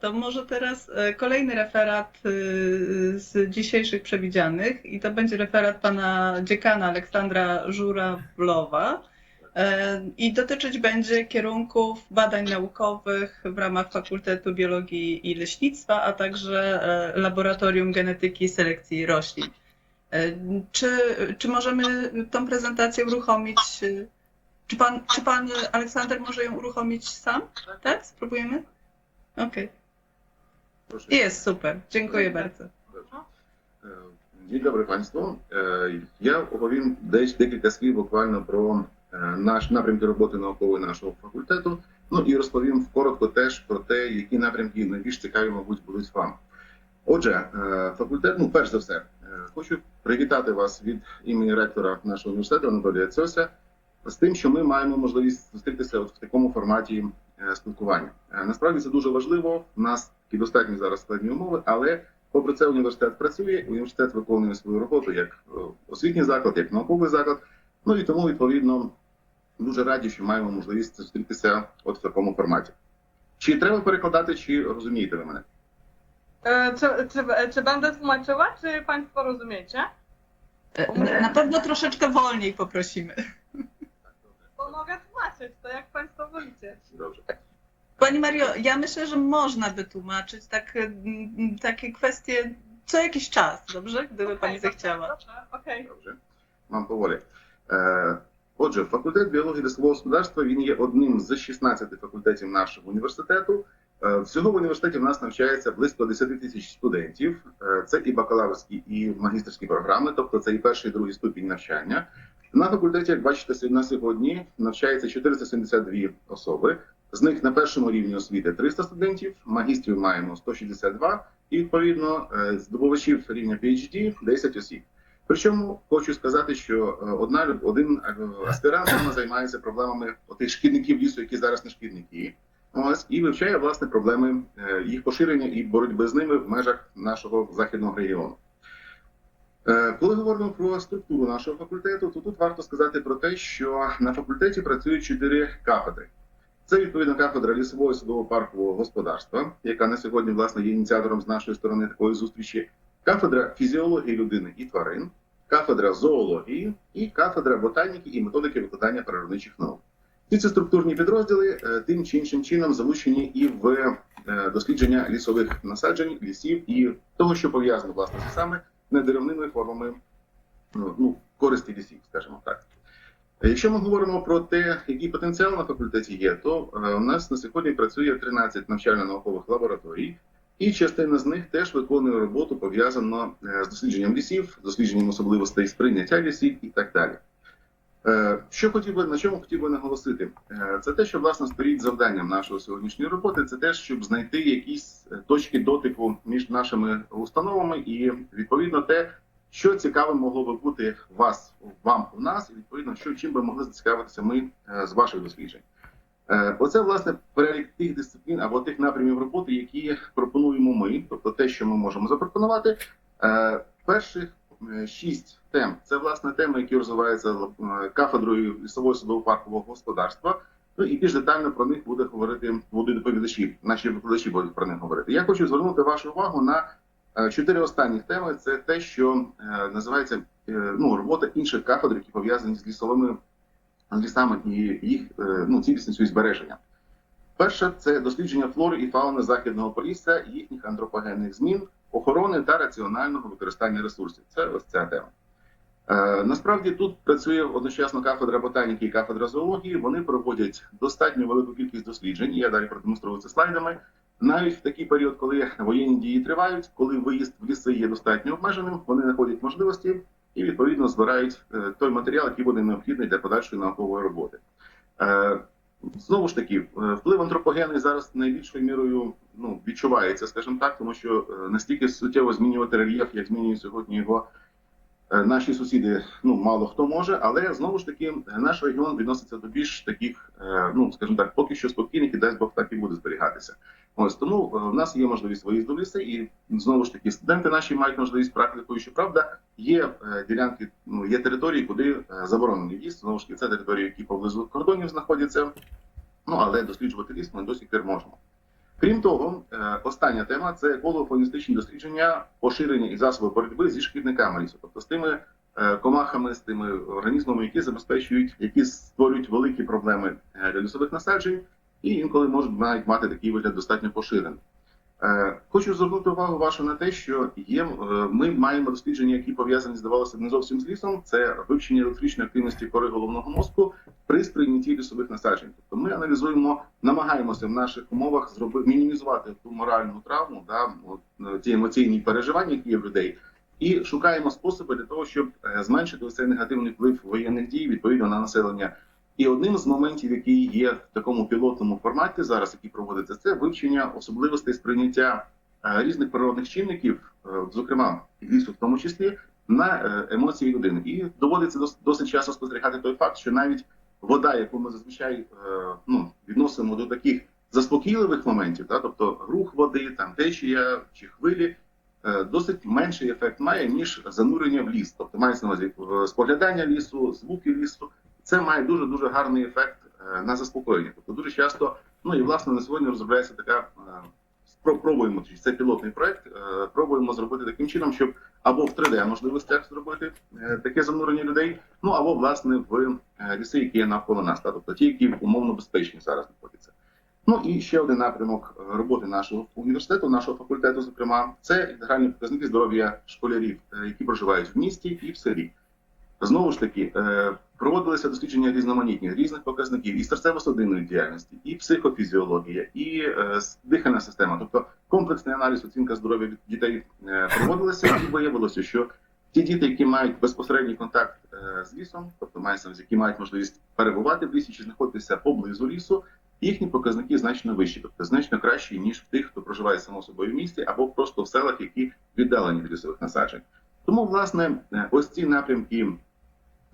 To może teraz e, kolejny referat e, z dzisiejszych przewidzianych i to będzie referat pana dziekana Aleksandra Żurawlowa E, i dotyczyć będzie kierunków badań naukowych w ramach Fakultetu Biologii i Leśnictwa, a także e, Laboratorium Genetyki i Selekcji Roślin. Czy, czy możemy tą prezentację uruchomić? e, Czy pan, czy pan Aleksander może ją uruchomić sam? Tak? Spróbujemy? Okej. Proszę. Jest super. Dziękuję bardzo. Е, Dzień dobry Państwu. Е, Я оповім десь декілька слів буквально про наш напрямки роботи наукової нашого факультету. Ну і розповім коротко теж про те, які напрямки найбільш цікаві, мабуть, будуть вам. Отже, факультет, ну перш за все, хочу привітати вас від імені ректора нашого університету Анатолія Цося з тим, що ми маємо можливість зустрітися от в такому форматі е, спілкування. Е, Насправді це дуже важливо. У нас такі достатньо зараз складні умови, але Попри це, університет працює, університет виконує свою роботу як е, освітній заклад, як науковий заклад. Ну і тому, відповідно, дуже раді, що маємо можливість зустрітися от в такому форматі. Чи треба перекладати, чи розумієте ви мене? E, Czy, czy, czy będę tłumaczyła, czy Państwo rozumiecie? Na pewno troszeczkę wolniej poprosimy. Bo mogę tłumaczyć, to jak Państwo wolicie. Dobrze. Pani Mario, ja myślę, że można wytłumaczyć tak, mm, takie kwestie co jakiś czas, dobrze? Gdyby Pani Okej, dobrze, zechciała. Dobrze, okej. Добре. Вам поволі. Е, Отже, факультет біології лісового господарства він є одним з 16 факультетів нашого університету. Е, Всього в університеті в нас навчається близько 10 тисяч студентів. Е, Це і бакалаврські, і магістерські програми, тобто це і перший, і другий ступінь навчання. На факультеті, як бачите, на сьогодні навчається 472 особи. З них на першому рівні освіти 300 студентів, магістрів маємо 162 і відповідно е, здобувачів рівня PhD 10 осіб. Причому хочу сказати, що е, одна один е, аспірант займається проблемами отих шкідників лісу, які зараз не шкідники. Ось і вивчає власне проблеми їх поширення і боротьби з ними в межах нашого західного регіону. Е, Коли говоримо про структуру нашого факультету, то тут варто сказати про те, що на факультеті працюють чотири кафедри. Це відповідно кафедра лісового і садово-паркового господарства, яка на сьогодні власне є ініціатором з нашої сторони такої зустрічі. Кафедра фізіології людини і тварин, кафедра зоології і кафедра ботаніки і методики викладання природничих наук. Всі ці структурні підрозділи е, тим чи іншим чином залучені і в е, дослідження лісових насаджень, лісів і того, що пов'язано власне з лісами, недеревними формами ну, ну, користі лісів, скажімо так. Якщо ми говоримо про те, який потенціал на факультеті є, то е, у нас на сьогодні працює 13 навчально-наукових лабораторій, і частина з них теж виконує роботу пов'язану е, з дослідженням лісів, дослідженням особливостей сприйняття лісів і так далі. Е, Що хотів би на чому хотів би наголосити, Е, це те, що власне стоїть завданням нашої сьогоднішньої роботи, це те, щоб знайти якісь е, точки дотику між нашими установами, і відповідно те, що цікаве могло би бути вас вам у нас, і відповідно, що чим би могли зацікавитися ми з ваших досліджень. Оце власне перелік тих дисциплін або тих напрямів роботи, які пропонуємо ми, тобто те, що ми можемо запропонувати. Перших шість тем це власне теми, які розвиваються е, кафедрою лісового садово-паркового господарства. Ну і більш детально про них буде говорити будуть доповідачі. Наші викладачі будуть про них говорити. Я хочу звернути вашу увагу на е, чотири останніх теми. Це те, що е, називається е, ну робота інших кафедр, які пов'язані з лісовими лісами і їх е, ну, цілісністю і збереженням. Перше це дослідження флори і фауни західного полісся, їхніх антропогенних змін, охорони та раціонального використання ресурсів. Це ось ця тема. Е, насправді тут працює одночасно кафедра ботаніки і кафедра зоології. Вони проводять достатньо велику кількість досліджень. Я далі продемонструю це слайдами. Навіть в такий період, коли воєнні дії тривають, коли виїзд в ліси є достатньо обмеженим, вони знаходять можливості і відповідно збирають е, той матеріал, який буде необхідний для подальшої наукової роботи. Знову ж таки, е, вплив антропогенний зараз найбільшою мірою ну, відчувається, скажімо так, тому що е, настільки суттєво змінювати рельєф, як змінює сьогодні його наші сусіди, ну мало хто може, але знову ж таки е, наш регіон відноситься до більш таких, е, ну скажімо так, поки що спокійних і дасть Бог так і буде зберігатися. Ось тому е, в нас є можливість виїзду ліси, і знову ж таки студенти наші мають можливість практикою. Щоправда, є е, ділянки, ну є території, куди е, заборонений в'їзд. Знову ж таки, це території, які поблизу кордонів знаходяться. Ну але досліджувати ліс ми досі тепер можемо. Крім того, е, остання тема це еколого-фоністичні дослідження, поширення і засоби боротьби зі шкідниками лісу, тобто з тими е, комахами, з тими організмами, які забезпечують, які створюють великі проблеми е, для лісових насаджень, і інколи можуть навіть мати такий вигляд достатньо поширений. Е, Хочу звернути увагу вашу на те, що є е, ми маємо дослідження, які пов'язані здавалося не зовсім з лісом. Це вивчення електричної активності кори головного мозку при сприйнятті лісових насаджень. Тобто ми аналізуємо, намагаємося в наших умовах зробити мінімізувати ту моральну травму, да е, ті емоційні переживання, які є в людей, і шукаємо способи для того, щоб зменшити цей негативний вплив воєнних дій відповідно на населення. І одним з моментів, який є в такому пілотному форматі зараз, який проводиться, це вивчення особливостей сприйняття е, різних природних чинників, е, зокрема лісу, в тому числі на е, емоції людини. І доводиться досить часто спостерігати той факт, що навіть вода, яку ми зазвичай ну, відносимо до таких заспокійливих моментів, та, тобто рух води, там течія чи хвилі, досить менший ефект має, ніж занурення в ліс. Тобто мається на увазі споглядання лісу, звуки лісу. Це має дуже дуже гарний ефект е, на заспокоєння. Тобто дуже часто, ну і власне на сьогодні розробляється така. е, Пробуємо це пілотний проект. е, Пробуємо зробити таким чином, щоб або в 3D можливостях зробити таке занурення людей, ну або власне в ліси, які є навколо нас, та, тобто ті, які умовно безпечні зараз знаходяться. Ну і ще один напрямок роботи нашого університету, нашого факультету, зокрема, це інтегральні показники здоров'я школярів, які проживають в місті і в селі. Знову ж таки, проводилися дослідження різноманітні різних показників і серцево-судинної діяльності, і психофізіологія, і е, дихальна система. Тобто комплексний аналіз оцінка здоров'я дітей е, проводилися, і виявилося, що ті діти, які мають безпосередній контакт е, з лісом, тобто мається, які мають можливість перебувати в лісі чи знаходитися поблизу лісу, їхні показники значно вищі, тобто значно кращі, ніж в тих, хто проживає само собою в місті, або просто в селах, які віддалені від лісових насаджень. Тому, власне, е, ось ці напрямки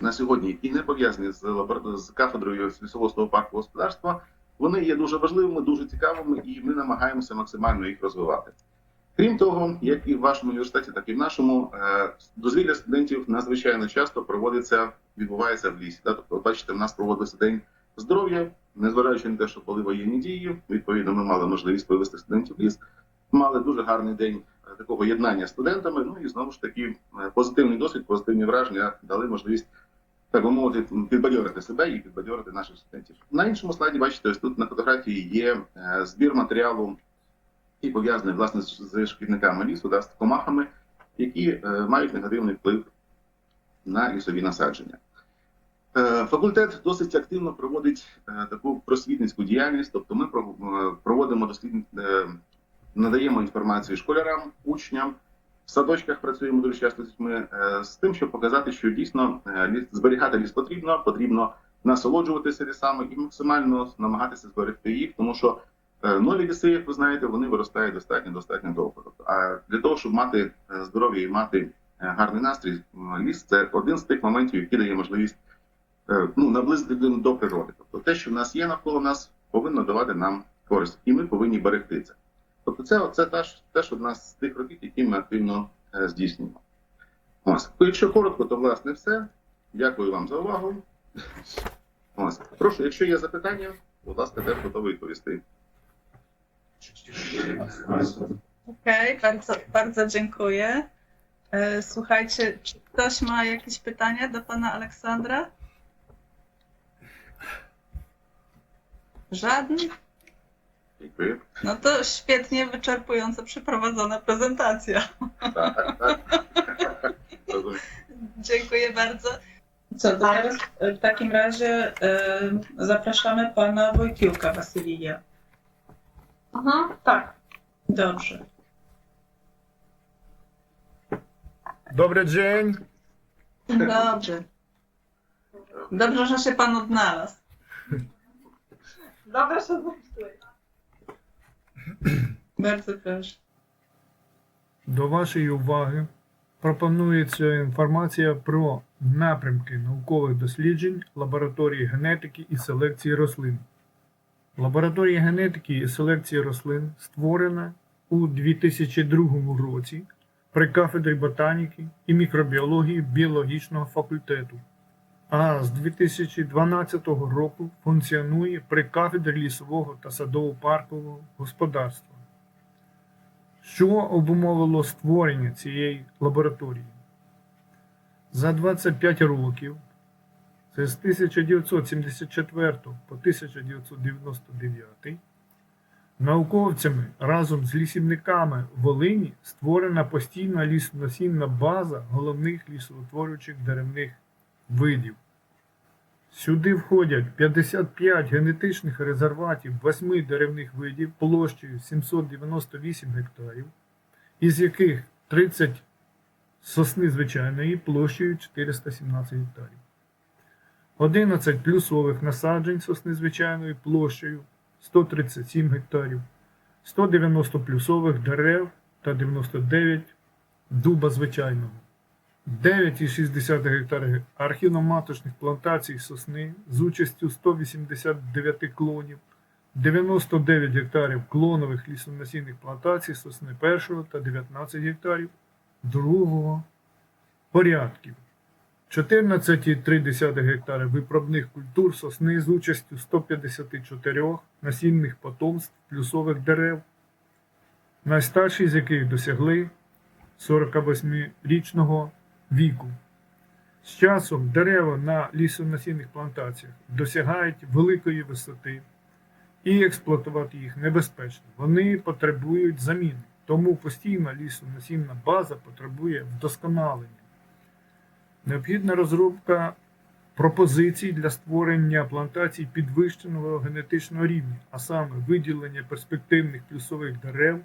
на сьогодні, які не пов'язані з, з кафедрою лісового парку господарства, вони є дуже важливими, дуже цікавими, і ми намагаємося максимально їх розвивати. Крім того, як і в вашому університеті, так і в нашому е, дозвілля студентів надзвичайно часто проводиться, відбувається в лісі. Тобто, бачите, в нас проводився день здоров'я, незважаючи на те, що були воєнні дії, відповідно, ми мали можливість повести студентів в ліс. Мали дуже гарний день е, такого єднання з студентами. Ну і знову ж таки е, позитивний досвід, позитивні враження дали можливість так би мовити, підбадьорити себе і підбадьорити наших студентів. На іншому слайді бачите, ось тут на фотографії є е, збір матеріалу, який пов'язаний власне з шкідниками лісу, да, з комахами, які е, мають негативний вплив на лісові насадження. Е, Факультет досить активно проводить таку просвітницьку діяльність, тобто ми проводимо дослід... е, надаємо інформацію школярам, учням, в садочках працюємо дуже часто з дітьми е, з тим, щоб показати, що дійсно е, ліс- зберігати ліс потрібно, потрібно насолоджуватися лісами і максимально намагатися зберегти їх, тому що е, нові ліси, як ви знаєте, вони виростають достатньо достатньо довго. Тобто, а для того, щоб мати здоров'я і мати гарний настрій, ліс це один з тих моментів, який дає можливість ну, наблизити до природи. Тобто те, що в нас є навколо нас, повинно давати нам користь, і ми повинні берегти це. Тобто, це, це теж, теж одна з тих робіт, які ми активно е, здійснюємо. Ось, якщо коротко, то власне все. Дякую вам за увагу. Ось, прошу, якщо є запитання, будь ласка, теж готовий відповісти. Okej, bardzo, bardzo dziękuję. E, Słuchajcie, czy ktoś ma jakieś pytania do pana Aleksandra? Żadnych? Dziękuję. No to świetnie wyczerpująco przeprowadzona prezentacja. Tak, tak. Dziękuję bardzo. Co, teraz w takim razie y, zapraszamy pana Wojtyłka Wasylia. Aha, tak. Dobrze. Dobry dzień. Dobrze. Dobrze, że się pan odnalazł. Dobrze, że tutaj. Bardzo proszę. До вашої уваги пропонується інформація про напрямки наукових досліджень лабораторії генетики і селекції рослин. Лабораторія генетики і селекції рослин створена у 2002 році при кафедрі ботаніки і мікробіології біологічного факультету. А з 2012 року функціонує при кафедрі лісового та садово-паркового господарства. Що обумовило створення цієї лабораторії? За 25 років, це з 1974 по 1999, науковцями разом з лісівниками Волині створена постійна лісносінна база головних лісоутворюючих деревних видів. Сюди входять 55 генетичних резерватів 8 деревних видів площею 798 гектарів, із яких 30 сосни звичайної площею 417 гектарів. 11 плюсових насаджень сосни звичайної площею 137 гектарів, 190 плюсових дерев та 99 дуба звичайного. 9,6 гектарів архіноматочних плантацій сосни з участю 189 клонів, 99 гектарів клонових лісонасінних плантацій сосни першого та 19 гектарів другого порядків. 14,3 гектари виправних культур сосни з участю 154 насінних потомств плюсових дерев, найстарші з яких досягли 48-річного віку. З часом дерева на лісонасінних плантаціях досягають великої висоти, і експлуатувати їх небезпечно. Вони потребують заміни, тому постійна лісонасінна база потребує вдосконалення. Необхідна розробка пропозицій для створення плантацій підвищеного генетичного рівня, а саме виділення перспективних плюсових дерев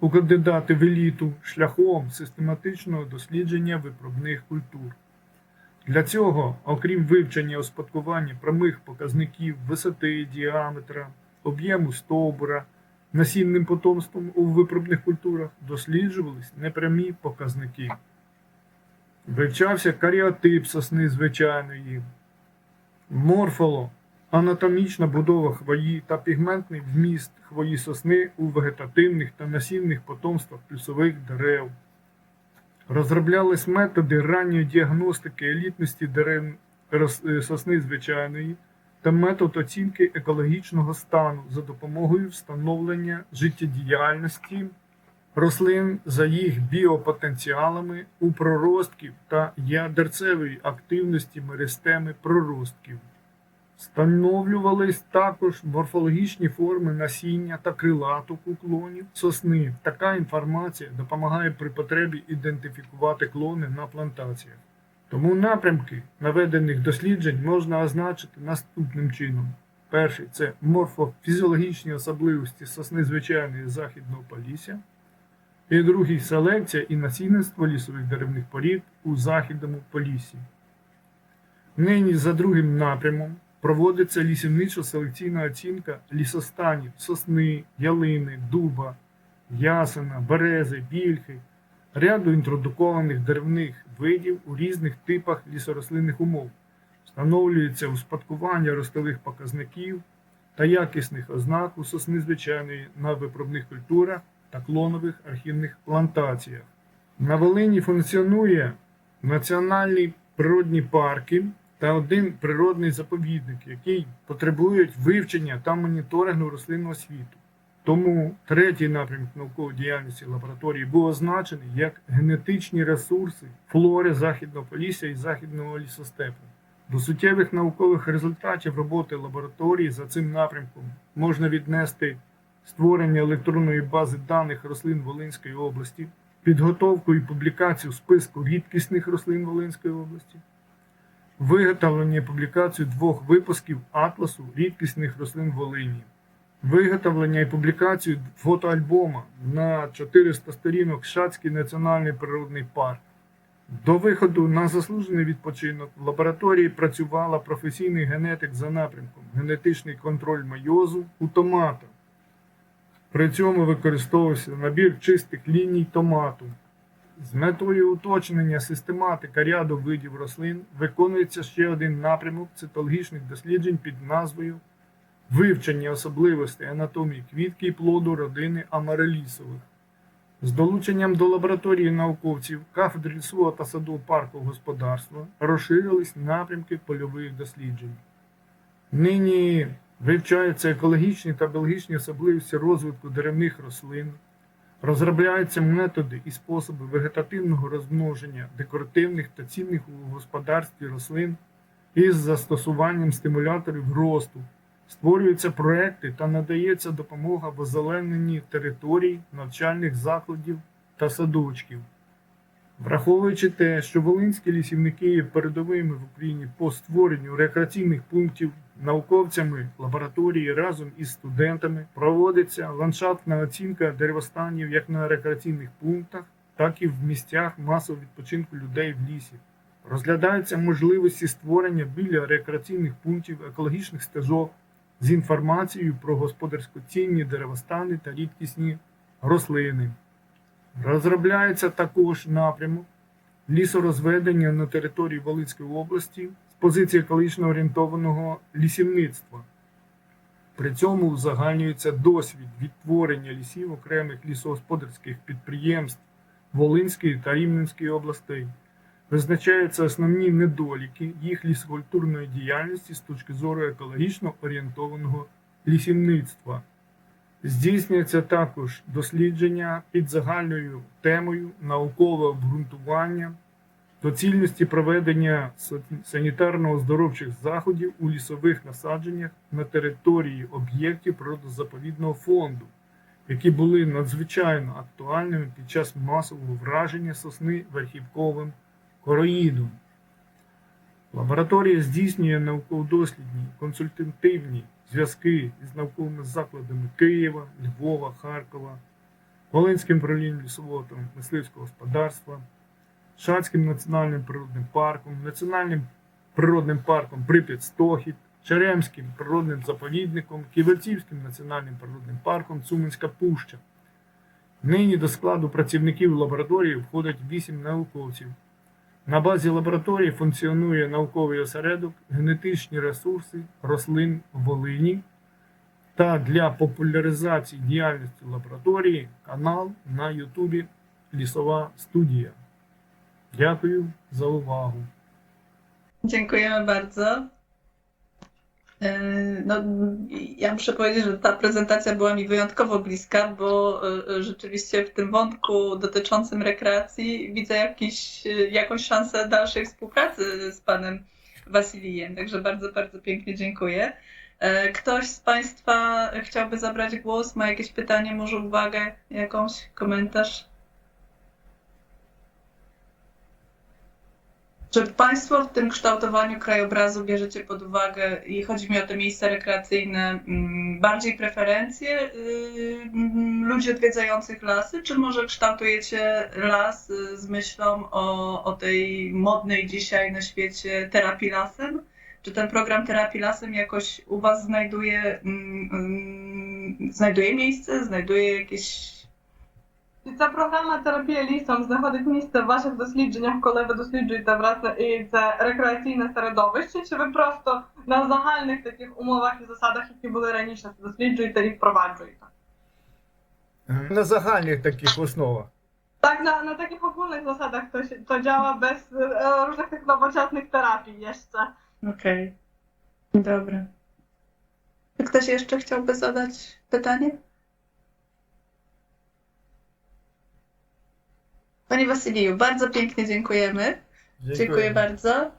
у кандидати в еліту шляхом систематичного дослідження випробних культур. Для цього, окрім вивчення успадкування прямих показників висоти, діаметра, об'єму стовбура, насінним потомством у випробних культурах, досліджувались непрямі показники. Вивчався каріотип сосни звичайної, морфоло, анатомічна будова хвої та пігментний вміст хвої сосни у вегетативних та насінних потомствах плюсових дерев. Розроблялись методи ранньої діагностики елітності дерев е, сосни звичайної та метод оцінки екологічного стану за допомогою встановлення життєдіяльності рослин за їх біопотенціалами у проростків та ядерцевої активності меристеми проростків. Встановлювались також морфологічні форми насіння та крилаток уклонів сосни. Така інформація допомагає при потребі ідентифікувати клони на плантаціях. Тому напрямки наведених досліджень можна означити наступним чином: перший це морфофізіологічні особливості сосни звичайної західного полісся, і другий селекція і насінництво лісових деревних порід у західному поліссі. Нині за другим напрямом проводиться лісівничо-селекційна оцінка лісостанів сосни, ялини, дуба, ясена, берези, більхи, ряду інтродукованих деревних видів у різних типах лісорослинних умов. Встановлюється успадкування ростових показників та якісних ознак у сосни звичайної на випробних культурах та клонових архівних плантаціях. На Волині функціонує національні природні парки та один природний заповідник, який потребують вивчення та моніторингу рослинного світу. Тому третій напрямок наукової діяльності лабораторії був означений як генетичні ресурси флори Західного Полісся і Західного лісостепу. До суттєвих наукових результатів роботи лабораторії за цим напрямком можна віднести створення електронної бази даних рослин Волинської області, підготовку і публікацію списку рідкісних рослин Волинської області, виготовлення публікацію двох випусків атласу рідкісних рослин Волині, виготовлення і публікацію фотоальбома на 400 сторінок Шацький національний природний парк. До виходу на заслужений відпочинок в лабораторії працювала професійний генетик за напрямком генетичний контроль майозу у томатах. При цьому використовувався набір чистих ліній томату. З метою уточнення систематика ряду видів рослин виконується ще один напрямок цитологічних досліджень під назвою Вивчення особливостей анатомії квітки і плоду родини амарелісових. З долученням до лабораторії науковців кафедри лісового та садового парку господарства розширились напрямки польових досліджень. Нині вивчаються екологічні та біологічні особливості розвитку деревних рослин, розробляються методи і способи вегетативного розмноження декоративних та цінних у господарстві рослин із застосуванням стимуляторів росту. Створюються проекти та надається допомога в озелененні територій, навчальних закладів та садочків. Враховуючи те, що волинські лісівники є передовими в Україні по створенню рекреаційних пунктів, науковцями лабораторії разом із студентами проводиться ландшафтна оцінка деревостанів як на рекреаційних пунктах, так і в місцях масового відпочинку людей в лісі. Розглядаються можливості створення біля рекреаційних пунктів екологічних стежок з інформацією про господарсько цінні деревостани та рідкісні рослини. Розробляється також напрямок лісорозведення на території Волинської області з позиції екологічно орієнтованого лісівництва. При цьому узагальнюється досвід відтворення лісів окремих лісогосподарських підприємств Волинської та Рівненської областей. Визначаються основні недоліки їх лісокультурної діяльності з точки зору екологічно орієнтованого лісівництва. Здійснюється також дослідження під загальною темою наукове обґрунтування доцільності проведення санітарно-оздоровчих заходів у лісових насадженнях на території об'єктів природозаповідного фонду, які були надзвичайно актуальними під час масового враження сосни верхівковим короїдом. Лабораторія здійснює науково-дослідні консультативні зв'язки із науковими закладами Києва, Львова, Харкова, Волинським управлінням лісового та мисливського господарства, Шацьким національним природним парком, Національним природним парком Прип'ять-Стохід, Черемським природним заповідником, Ківерцівським національним природним парком Цуманська Пуща. Нині до складу працівників лабораторії входять 8 науковців. На базі лабораторії функціонує науковий осередок генетичні ресурси рослин Волині та для популяризації діяльності лабораторії канал на Ютубі Лісова студія. Дякую за увагу. Dziękujemy bardzo. E, No, ja muszę powiedzieć, że ta prezentacja była mi wyjątkowo bliska, bo e, rzeczywiście w tym wątku dotyczącym rekreacji widzę jakiś, e, jakąś szansę dalszej współpracy z panem Wasilijem. Także bardzo, bardzo pięknie dziękuję. E, Ktoś z Państwa chciałby zabrać głos? Ma jakieś pytanie, może uwagę, jakąś komentarz? Czy Państwo w tym kształtowaniu krajobrazu bierzecie pod uwagę, i chodzi mi o te miejsca rekreacyjne, mm, bardziej preferencje mm, ludzi odwiedzających lasy, czy może kształtujecie las y, z myślą o, o tej modnej dzisiaj na świecie terapii lasem? Czy ten program terapii lasem jakoś u Was znajduje, mm, znajduje miejsce, znajduje jakieś ця програма терапія лісом знаходить місце в ваших дослідженнях, коли ви досліджуєте власне і це рекреаційне середовище, чи ви просто на загальних таких умовах і засадах, які були раніше, досліджуєте і впроваджуєте? На загальних таких основах. Tak, na, na takich ogólnych zasadach to, się, to działa bez e, różnych tych nowoczesnych terapii jeszcze. Okej, dobra. Czy ktoś jeszcze chciałby zadać pytanie? Panie Wasyliju, bardzo pięknie dziękujemy. Dziękuję bardzo.